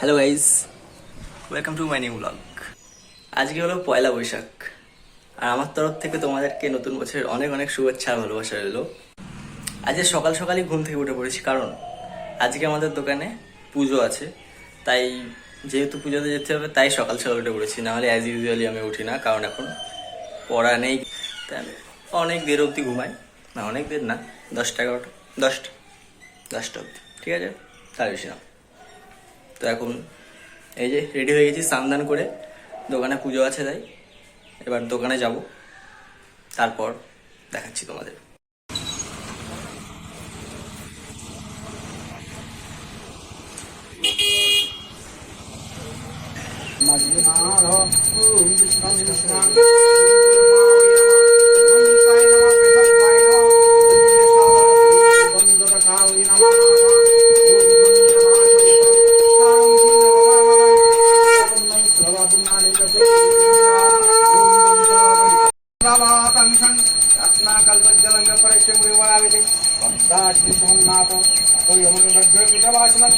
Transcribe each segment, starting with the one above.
Hello guys welcome to my new blog আজকে হলো পয়লা বৈশাখ। আর আমার তরফ থেকে তোমাদেরকে নতুন বছরের অনেক অনেক শুভেচ্ছা আর ভালোবাসা রইল। আজকে সকাল সকালই ঘুম থেকে উঠে পড়েছি, কারণ আজকে আমাদের দোকানে পুজো আছে। তাই যেহেতু পুজোতে যেতে হবে, তাই সকাল সকাল উঠে পড়েছি। নাহলে অ্যাজ ইউজুয়ালি আমি উঠি না, কারণ এখন পড়া নেই। তাই আমি অনেক দেরি অবধি ঘুমাই। না, অনেক দের না, দশটা এগারোটা, দশটা দশটা অবধি। ঠিক আছে? তার বেশি না। তো এখন এই যে রেডি হয়ে গেছি, স্নান করে। দোকানে পুজো আছে তাই। এবার দোকানে যাব। তারপর দেখাচ্ছি তোমাদের। రత్నాకల్పజ్జలంగా రత్నాకల్పజ్జలంగా పరిశ్రమృవావిది పద్మాశ్రీ సుమన్నాథం అతో యముని భద్రుడితవాసనం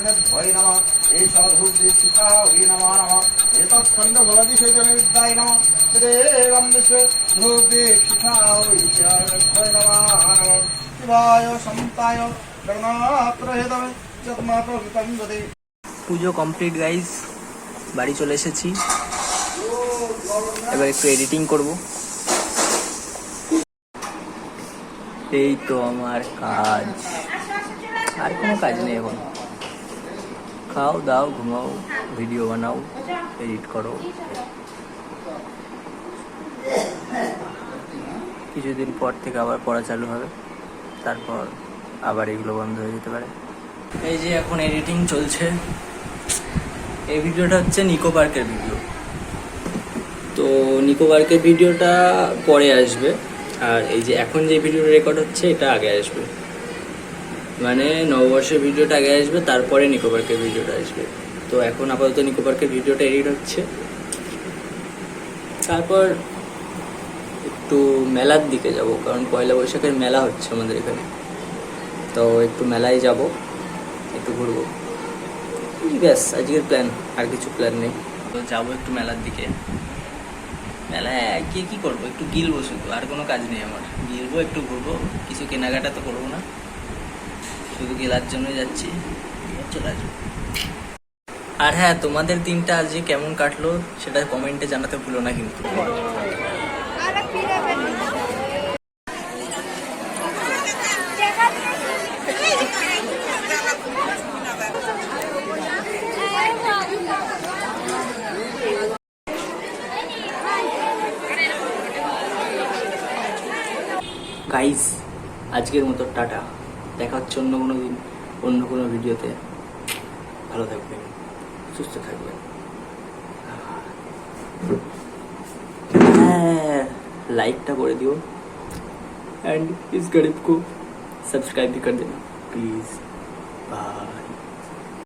నిర్భయ నమ ఏ సాధుర్దీక్షిత వై నమా నమ ఏతత్కంద బలది చైతన్య విద్యాయ నమ శ్రీదేవం విశ్వ ధూర్దీక్షిత వై నిర్భయ నమా నమ శివాయ సంతాయ జగన్నాథ హేతమే జగన్నాథ హృతం గదే পুজো কমপ্লিট গাইজ বাড়ি চলে এসেছি। এবার একটু এডিটিং করব। এই তো আমার কাজ। আর কোনো কাজ নেই এখন। খাও, দাও, ঘুমাও ভিডিও বানাও এডিট করো। কিছুদিন পর থেকে আবার পড়া চালু হবে। তারপর আবার এগুলো বন্ধ হয়ে যেতে পারে। এই যে এখন এডিটিং চলছে। এই ভিডিওটা হচ্ছে নিকো পার্কের ভিডিও। তো নিকো পার্কের ভিডিওটা পরে আসবে। আর এই যে এখন যে ভিডিওটা রেকর্ড হচ্ছে, এটা আগে আসবে। মানে নববর্ষের ভিডিওটা আগে আসবে, তারপরে নিকো পার্কের ভিডিওটা আসবে। তো এখন আপাতত নিকো পার্কের ভিডিওটা এডিট হচ্ছে। তারপর একটু মেলার দিকে যাব, কারণ পয়লা বৈশাখের মেলা হচ্ছে আমাদের এখানে। তো একটু মেলায় যাব, একটু ঘুরবো। ব্যাস আজকের প্ল্যান আর কিছু প্ল্যান নেই। তো যাব একটু মেলার দিকে। মেলায় গিয়ে কী করব? একটু গিলবো শুধু আর কোনো কাজ নেই আমার। গিলবো একটু ঘুরবো কিছু কেনাকাটা তো করব না। শুধু গেলার জন্যই যাচ্ছি চলে আসব। আর হ্যাঁ তোমাদের দিনটা আজকে কেমন কাটলো সেটা কমেন্টে জানাতে ভুলো না কিন্তু। গাইজ আজকের মতো টাটা। দেখা হচ্ছে অন্য কোনো দিন, অন্য কোনো ভিডিওতে। ভালো থাকবেন, সুস্থ থাকবেন। হ্যাঁ লাইকটা করে দিও। एंड इस गरीब को सब्सक्राइब भी कर देना प्लीज़ बाय